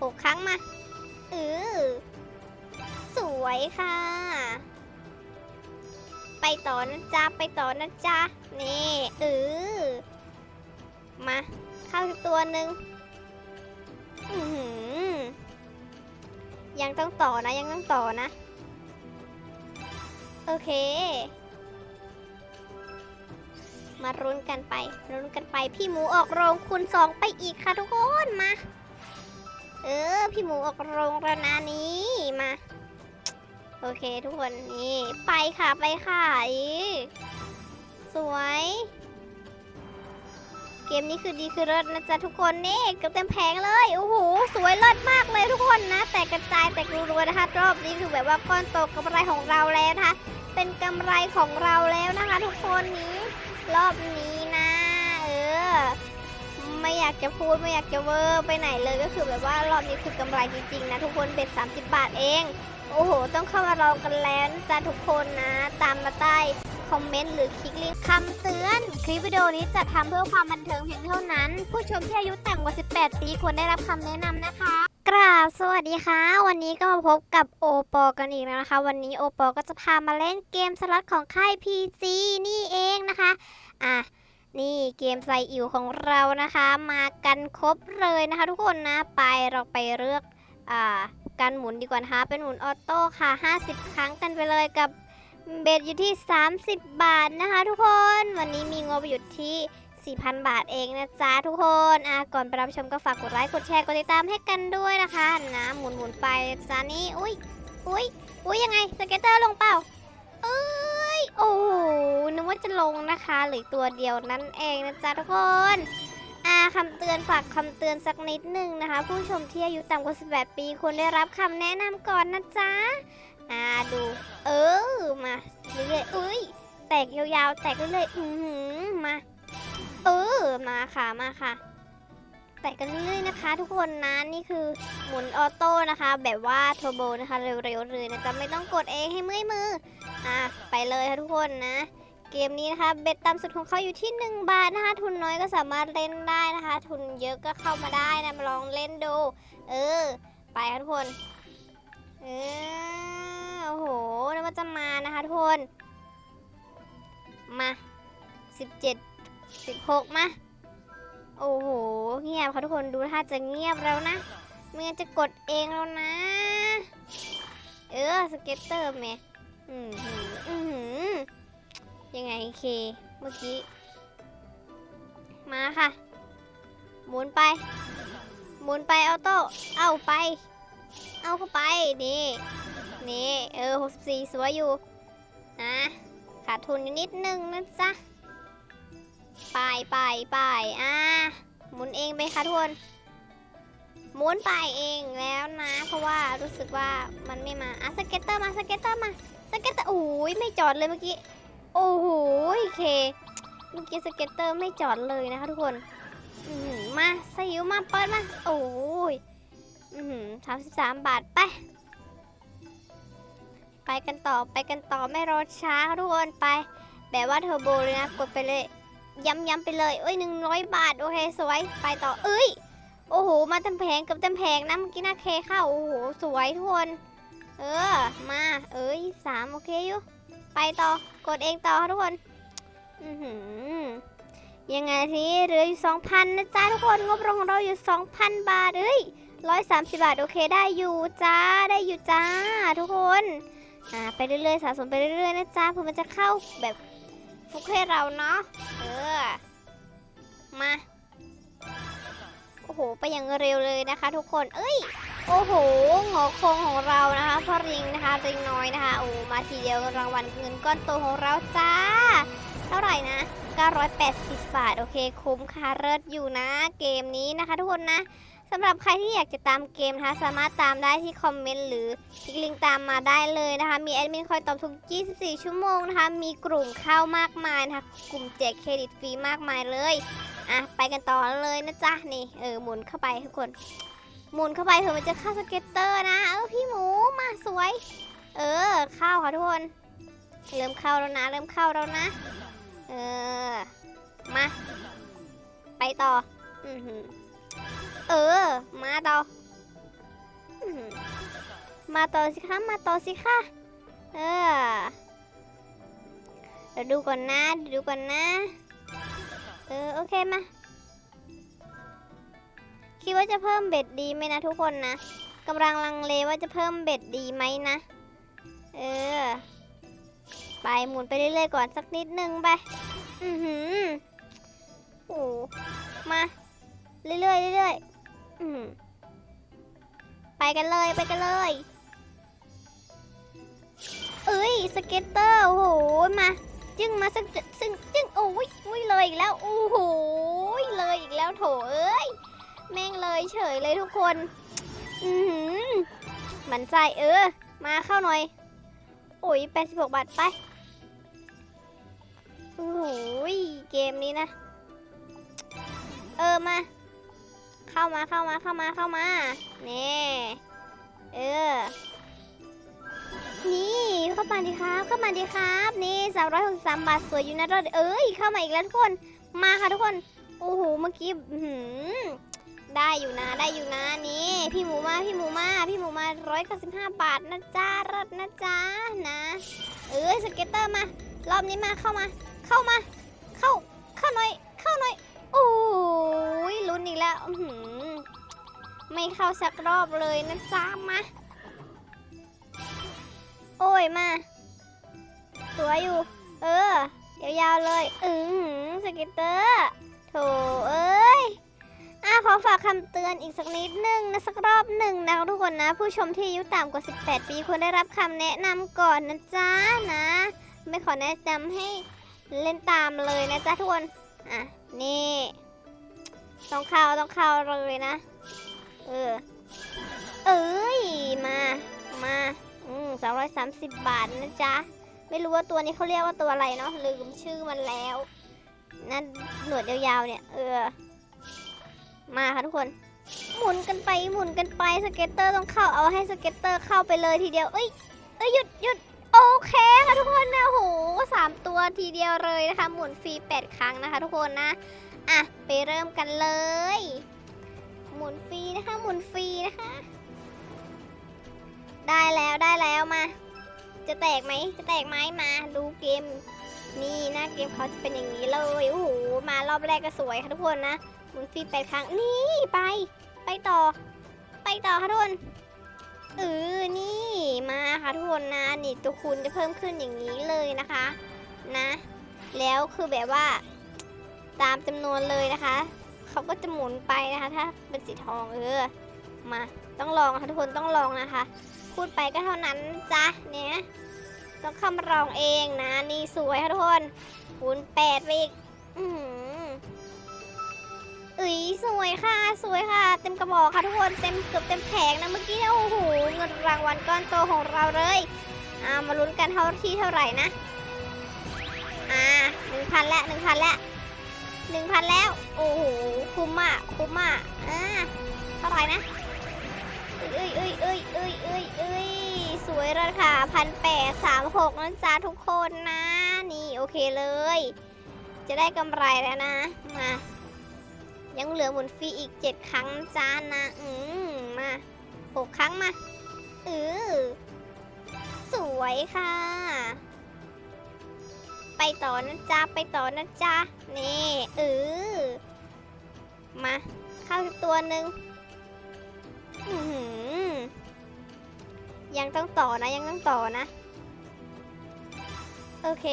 หกครั้งมาเออสวยค่ะ ไปต่อนะจ๊ะ ไปต่อนะจ๊ะ นี่เออมา เข้าตัวหนึ่งอือหือยังต้องต่อนะ ยังต้องต่อนะ โอเค มารุนกันไปรุนกันไป พี่หมูออกโรงคูณสองไปอีกค่ะทุกคน มา เออ พี่หมูออกโรงแล้วนะนี้มา โอเคทุกคนนี่ไปค่ะไปค่ะอีสวย เกมนี้คือดีคือเลิศนะจ๊ะทุกคนนี่เกือบเต็มแผงเลยโอ้โหสวยเลิศมากเลยทุกคนนะ แต่กระจายแต่กรัวๆนะคะ รอบนี้คือแบบว่าก้อนโตกำไรของเราแล้วนะคะเป็นกำไรของเราแล้วนะคะ ทุกคนนี้ รอบนี้ ไม่อยากจะพูดไม่อยากจะเวอร์ไปไหนเลยก็คือแบบว่ารอบนี้คือกำไรจริงๆนะทุกคนเบ็ด30 บาทเอง โอ้โห ต้องเข้ามาลองกันแล้วนะจ้าทุกคนนะ ตามมาใต้คอมเมนต์หรือคลิกลิงก์คำเตือน คลิปวิดีโอนี้จะทำเพื่อความบันเทิงเพียงเท่านั้น ผู้ชมที่อายุต่ำกว่า 18 ปีควรได้รับคำแนะนำนะคะกราบสวัสดีค่ะ วันนี้ก็มาพบกับโอปอกันอีกแล้วนะคะ วันนี้โอปอก็จะพามาเล่นเกมสล็อตของค่าย PC นี่เองนะคะ อะ นี่เกมไซอิ๋วของเรานะคะ มากันครบเลยนะคะ ทุกคนนะไปเราไปเลือกอ่าการหมุนดีกว่านะคะเป็นหมุนออโต้ค่ะ 50 ครั้งกันไปเลยกับเบ็ดอยู่ที่ 30 บาทนะคะ ทุกคนวันนี้มีงบอยู่ที่ 4,000 บาทเองนะจ๊ะทุกคนอะก่อนไปรับชมก็ฝากกดไลค์กดแชร์กดติดตามให้กันด้วยนะคะนะหมุนหมุนไปจ้านี่อุ้ยอุ้ยอุ้ยยังไงสเก็ตเตอร์ลงเปล่าเอ้ย โอ้โหนึกว่าจะลงนะคะเหลือตัวเดียวนั่นเองนะจ๊ะทุกคนอ่าคำเตือนฝากคำเตือนสักนิดหนึ่งนะคะ ผู้ชมที่อายุต่ำกว่า 18 ปีควรได้รับคำแนะนำก่อนนะจ๊ะอ่าดู เออมาเรื่อยๆอุ้ยแตกยาวๆ แตกเรื่อยๆอือหือมา เออมาค่ะมาค่ะ แตกกันเรื่อยๆนะคะ ทุกคนนะนี่คือหมุนออโต้นะคะ แบบว่าทอร์โบนะคะ เร็วๆเลยนะจ๊ะไม่ต้องกดเองให้เมื่อยมืออะไป เลยค่ะทุกคนนะ เกมนี้นะคะเบ็ดต่ำสุดของเขาอยู่ที่ 1 บาทนะคะ ทุนน้อยก็สามารถเล่นได้นะคะ ทุนเยอะก็เข้ามาได้นะมาลองเล่นดู เออ ไปค่ะทุกคนเออโอ้โหแล้วมันจะมานะคะทุกคน มา 17 16 มา โอ้โห เงียบค่ะทุกคนดูท่าจะเงียบแล้วนะเมื่อจะกดเองแล้วนะ เออ สเก็ตเตอร์แม่อืม ยังไงเค เมื่อกี้ มาค่ะ หมุนไป หมุนไปออโต้ เอาไป เอาเข้าไป นี่ นี่ เออ64สวยอยู่ นะ ขาดทุนนิดนึงนะจ๊ะไปไปไปอ่า หมุนเองไปค่ะทุกคนหมุนไปเองแล้วนะ เพราะว่ารู้สึกว่ามันไม่มา อะสเก็ตเตอร์มา สเก็ตเตอร์มา สเก็ตเตอร์โอ้ยไม่จอดเลยเมื่อกี้ โอ้โหเคเมื่อกี้สเก็ตเตอร์ไม่จอดเลยนะคะทุกคนมาสยิวมาเปิดมา โอ้ยอือหือสามสิบสามบาทไป ไปกันต่อไปกันต่อไม่รอช้าทุกคนไป แบบว่าเทอร์โบเลยนะ กดไปเลย ย้ำๆไปเลย เอ้ยหนึ่งร้อยบาท โอเค สวย ไปต่อ เอ้ย โอ้โห มาเต็มแผงเกับเต็มแผงนะ เมื่อกี้น้าเคเข้า โอ้โห สวยทุกคน เออ มา เอ้ยสามโอเคอยู่ ไปต่อ กดเองต่อค่ะทุกคนยังไงทีนี้เหลืออยู่สองพันนะจ๊ะทุกคนงบรวมของเราอยู่สองพันบาทเอ้ยร้อยสามสิบบาทโอเคได้อยู่จ้าได้อยู่จ้า ทุกคนอ่าไปเรื่อยๆสะสมไปเรื่อยๆนะจ๊ะเพื่อมันจะเข้าแบบฟุกให้เราเนาะเออมาโอ้โห ไปอย่างเร็วเลยนะคะทุกคน เอ้ย โอ้โหหงอคงของเรานะคะพ่อริงนะคะริงน้อยนะคะโอ้มาทีเดียวรางวัลเงินก้อนโตของเราจ้า เท่าไหร่นะ 980 บาท โอเค คุ้มค่าเลิศอยู่นะ เกมนี้นะคะทุกคนนะสำหรับใครที่อยากจะตามเกมนะคะ สามารถตามได้ที่คอมเมนต์หรือคลิกลิงก์ตามมาได้เลยนะคะ มีแอดมินคอยตอบทุก 24 ชั่วโมงนะคะ มีกลุ่มเข้ามากมายนะคะ กลุ่มแจกเครดิตฟรีมากมายเลย อะ ไปกันต่อเลยนะจ๊ะ นี่ เออ หมุนเข้าไปทุกคน หมุนเข้าไปเผื่อมันจะเข้าสเก็ตเตอร์นะ เออพี่หมูมาสวย เออเข้าค่ะทุกคน เริ่มเข้าแล้วนะ เริ่มเข้าแล้วนะ เออ มา ไปต่อ อือเออ มาต่ออมาต่อสิคะมาต่อสิคะเออเดี๋ยวดูก่อนนะดูก่อนนะ เออ โอเคมา คิดว่าจะเพิ่มเบ็ดดีไหมนะทุกคนนะกำลังลังเลว่าจะเพิ่มเบ็ดดีไหมนะ เออ ไปหมุนไปเรื่อยๆก่อนสักนิดนึงไป อือหือโอ้มา เรื่อยๆเรื่อยๆอือหือไปกันเลยไปกันเลยเอ้ยสเก็ตเตอร์โอ้โหมาจึงมาสักซึ่งจึงโอ้ยอุ้ยเลยอีกแล้วโอ้โหเลยอีกแล้วโถเอ้ย แม่งเลยเฉยเลยทุกคน อือหือหมันใจเออ มาเข้าหน่อย โอ้ย86 บาทไป โอ้โหเกมนี้นะ เออมา เข้ามาเข้ามาเข้ามาเข้ามานี่เออ นี่เข้ามาดีครับ เข้ามาดีครับ นี่สามร้อยหกสามบาทสวยอยู่นะรอดเอ้ยเข้ามาอีกแล้วทุกคน มาค่ะทุกคน โอ้โห เมื่อกี้อื้อหือ ได้อยู่นะได้อยู่นะนี่ พี่หมูมาพี่หมูมาพี่หมูมาร้อยเก้าสิบห้าบาทนะจ๊ะรอดนะจ๊ะนะ เอ้สเก็ตเตอร์มารอบนี้มาเข้ามา เข้ามา เข้าเข้าหน่อย เข้าหน่อยโอ้ยลุ้นอีกแล้วหือไม่เข้าสักรอบเลยนะจ๊ะมาโอ้ยมาสวยอยู่ เออ ยาวๆเลย อืออสเก็ตเตอร์โถเอ้ย ขอฝากคำเตือนอีกสักนิดนึงนะสักรอบหนึ่งนะทุกคนนะ ผู้ชมที่อายุต่ำกว่า 18 ปีควรได้รับคำแนะนำก่อนนะจ๊ะนะ ไม่ขอแนะนำให้เล่นตามเลยนะจ๊ะทุกคน อะ นี่ ต้องเข้าต้องเข้าเลยนะ เออ เอ้ย มา มาอืมสามร้อยสามสิบบาทนะจ๊ะ ไม่รู้ว่าตัวนี้เขาเรียกว่าตัวอะไรเนาะลืมชื่อมันแล้วนั่นหนวดยาวๆเนี่ย เออ มาค่ะทุกคน หมุนกันไปหมุนกันไปสเก็ตเตอร์ต้องเข้าเอาให้สเก็ตเตอร์เข้าไปเลยทีเดียวเอ้ยเอ้ยหยุดหยุดโอเคค่ะทุกคนนะโหสามตัวทีเดียวเลยนะคะหมุนฟรีแปดครั้งนะคะทุกคนนะอะไปเริ่มกันเลย หมุนฟรีนะคะหมุนฟรีนะคะ ได้แล้วได้แล้วมา จะแตกไหมจะแตกไหมมาดูเกมนี่หน้าเกมเขาจะเป็นอย่างนี้เลยโอ้โหมารอบแรกก็สวยค่ะทุกคนนะ หมุนฟรีแปดครั้ง นี่ไป ไปต่อ ไปต่อค่ะทุกคนเออนี่มาค่ะทุกคนนะนี่ตัวคูณจะเพิ่มขึ้นอย่างนี้เลยนะคะ นะ แล้วคือแบบว่า ตามจำนวนเลยนะคะเขาก็จะหมุนไปนะคะ ถ้าเป็นสีทองเออมาต้องลองค่ะทุกคนต้องลองนะคะ พูดไปก็เท่านั้นจ้ะเนี่ยต้องคำรองเองนะ นี่สวยค่ะทุกคนคูณแปดไปอีก อือหืออุ้ ยสวยค่ะ สวยค่ะ เต็มกระบอกค่ะทุกคน เต็มเกือบเต็มแผงนะเมื่อกี้โอ้โห เงินรางวัลก้อนโตของเราเลยอ่ามาลุ้นกันเท่าที่เท่าไหร่นะ อ่าหนึ่งพันละหนึ่งพันละหนึ่งพันแล้ว โอ้โห คุ้มอะ คุ้มอะอ่าเท่าไหร่นะเอ้ยเอ้ยเอ้ยเอ้ยเอ้ยเอ้ยสวยราคาพันแปดสามหกนะจ๊ะทุกคนนะ นี่โอเคเลย จะได้กำไรแล้วนะ มา ยังเหลือหมุนฟรีอีกเจ็ดครั้งนะจ้านะอืมมาหกครั้งมาเออสวยค่ะ ไปต่อนะจ๊ะไปต่อนะจ๊ะนี่เออมาเข้าอีกตัวหนึ่งอือยังต้องต่อนะยังต้องต่อนะ โอเค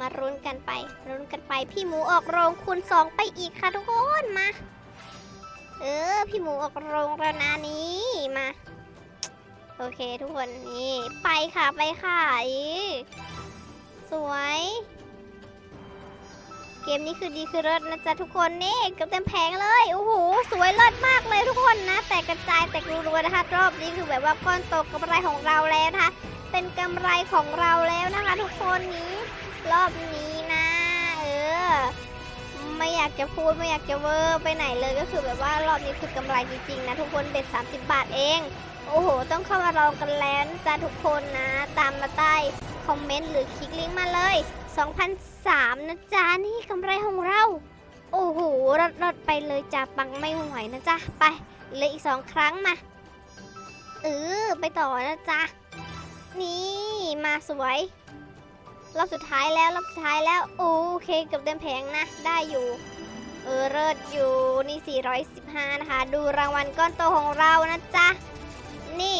มารุ้นกันไปรุ้นกันไป พี่หมูออกโรงคูณสองไปอีกค่ะทุกคนมา เออ พี่หมูออกโรงแล้วนะนี้มา โอเคทุกคนนี่ไปค่ะไปค่ะอีสวย เกมนี้คือดีคือเลิศนะจ๊ะทุกคนนี่กือบเต็มแผงเลยโอ้โหสวยเลิศมากเลยทุกคนนะ แต่กระจายแต่รัวๆนะคะ รอบนี้คือแบบว่าก้อนโตกำไรของเราแล้วนะคะเป็นกำไรของเราแล้วนะคะ ทุกคนนี้ รอบนี้นะ เออ ไม่อยากจะพูดไม่อยากจะเวอร์ไปไหนเลยก็คือแบบว่ารอบนี้คือกำไรจริงๆนะทุกคนเบ็ด30 บาทเอง โอ้โห ต้องเข้ามาลองกันแล้วจ๊ะทุกคนนะ ตามมาใต้คอมเมนต์หรือคลิกลิงก์มาเลย2,003นะจ๊ะนี่กำไรของเรา โอ้โหราดรดไปเลยจ้าปังไม่ไหวนะจ๊ะไปเลยอีกสองครั้งมาเออไปต่อนะจ๊ะนี่มาสวย รอบสุดท้ายแล้วรอบสุดท้ายแล้ว โอเคเกับเต็มแผงนะ ได้อยู่ เออเลิศอยู่นี่ 415 นะคะ ดูรางวัลก้อนโตของเรานะจ๊ะ นี่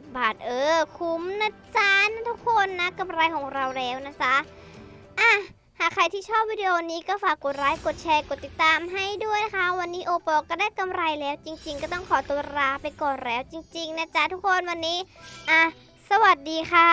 5,284 บาท เออ คุ้มนะจ๊ะนะทุกคนนะกำไรของเราแล้วนะจ๊ะอะหากใครที่ชอบวิดีโอนี้ก็ฝากกดไลค์ กดแชร์ กดติดตามให้ด้วยนะคะ วันนี้โอปอก็ได้กำไรแล้วจริง ๆ ก็ต้องขอตัวลาไปก่อนแล้วจริง ๆ นะจ๊ะทุกคนวันนี้ อะ สวัสดีค่ะ